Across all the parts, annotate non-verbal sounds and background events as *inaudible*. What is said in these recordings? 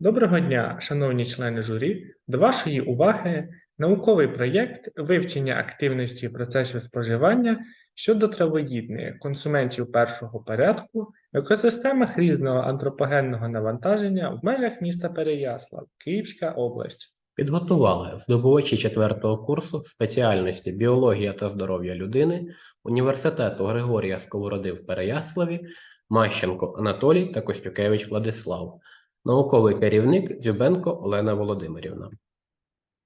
Доброго дня, шановні члени журі. До вашої уваги науковий проєкт вивчення активності процесів споживання щодо травоїдних консументів першого порядку в екосистемах різного антропогенного навантаження в межах міста Переяслав, Київська область. Підготували здобувачі четвертого курсу спеціальності біологія та здоров'я людини університету Григорія Сковороди в Переяславі, Мащенко Анатолій та Костюкевич Владислав, науковий керівник Дзюбенко Олена Володимирівна.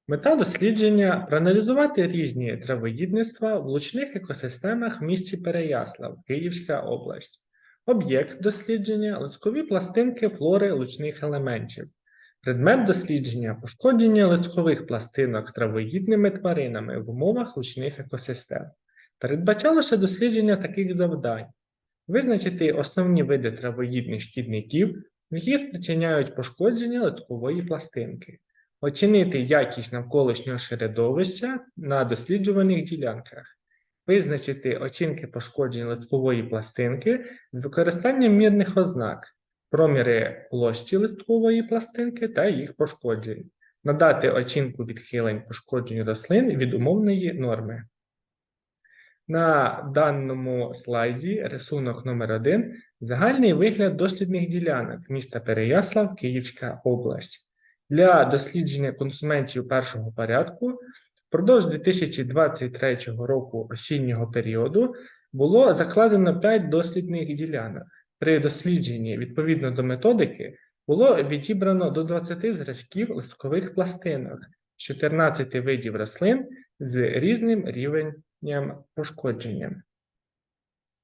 Мета дослідження проаналізувати різні травоїдництва в лучних екосистемах в місті Переяслав, Київська область. Об'єкт дослідження листкові пластинки флори лучних елементів. Предмет дослідження пошкодження листкових пластинок травоїдними тваринами в умовах лучних екосистем. Передбачалося дослідження таких завдань: визначити основні види травоїдних шкідників, які спричиняють пошкодження листкової пластинки, оцінити якість навколишнього середовища на досліджуваних ділянках, визначити оцінки пошкоджень листкової пластинки з використанням мірних ознак, проміри площі листкової пластинки та їх пошкоджень, надати оцінку відхилень пошкоджень рослин від умовної норми. На даному слайді рисунок номер 1 загальний вигляд дослідних ділянок міста Переяслав, Київська область. Для дослідження консументів першого порядку впродовж 2023 року осіннього періоду було закладено 5 дослідних ділянок. При дослідженні відповідно до методики було відібрано до 20 зразків листкових пластинок 14 видів рослин з різним рівнем пошкодження.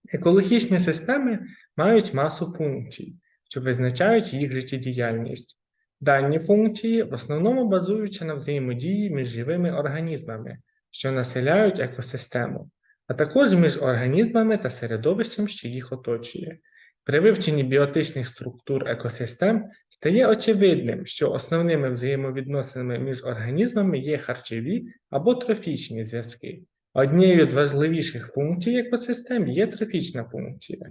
Екологічні системи мають масу функцій, що визначають їх життєдіяльність. Дані функції в основному базуються на взаємодії між живими організмами, що населяють екосистему, а також між організмами та середовищем, що їх оточує. При вивченні біотичних структур екосистем стає очевидним, що основними взаємовідносинами між організмами є харчові або трофічні зв'язки. Однією з важливіших функцій екосистем є трофічна функція.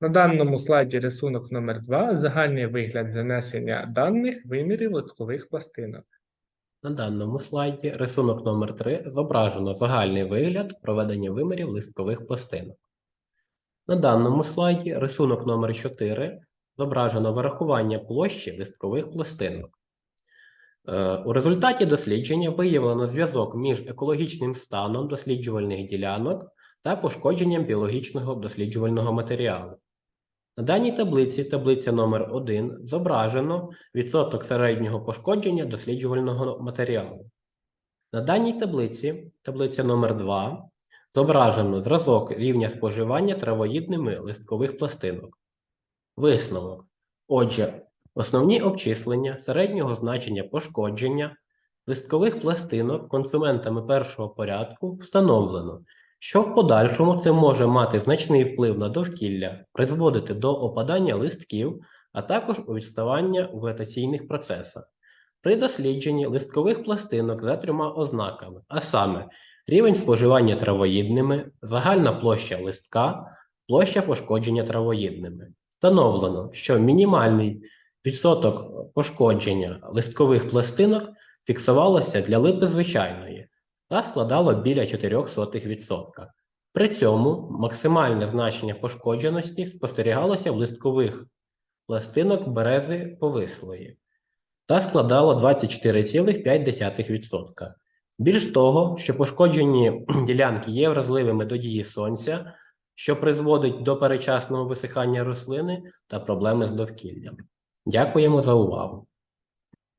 На даному слайді рисунок номер 2 загальний вигляд занесення даних вимірів литкових пластинок. На даному слайді рисунок номер 3 зображено загальний вигляд проведення вимірів листкових пластинок. На даному слайді рисунок номер 4 зображено вирахування площі листкових пластинок. Е, У результаті дослідження виявлено зв'язок між екологічним станом досліджувальних ділянок та пошкодженням біологічного досліджувального матеріалу. На даній таблиці, таблиця номер 1 зображено відсоток середнього пошкодження досліджувального матеріалу. На даній таблиці, таблиця номер 2 зображено зразок рівня споживання травоїдними листкових пластинок. Висновок. Отже, основні обчислення середнього значення пошкодження листкових пластинок консументами першого порядку встановлено, що в подальшому це може мати значний вплив на довкілля, призводити до опадання листків, а також у відставання в вегетаційних процесах. При дослідженні листкових пластинок за трьома ознаками, а саме рівень споживання травоїдними, загальна площа листка, площа пошкодження травоїдними. Встановлено, що мінімальний відсоток пошкодження листкових пластинок фіксувалося для липи звичайної та складало біля 0,04%. При цьому максимальне значення пошкодженості спостерігалося в листкових пластинок берези повислої та складало 24,5%. Більш того, що пошкоджені *clears throat* ділянки є вразливими до дії сонця, що призводить до перечасного висихання рослини та проблеми з довкіллям. Дякуємо за увагу.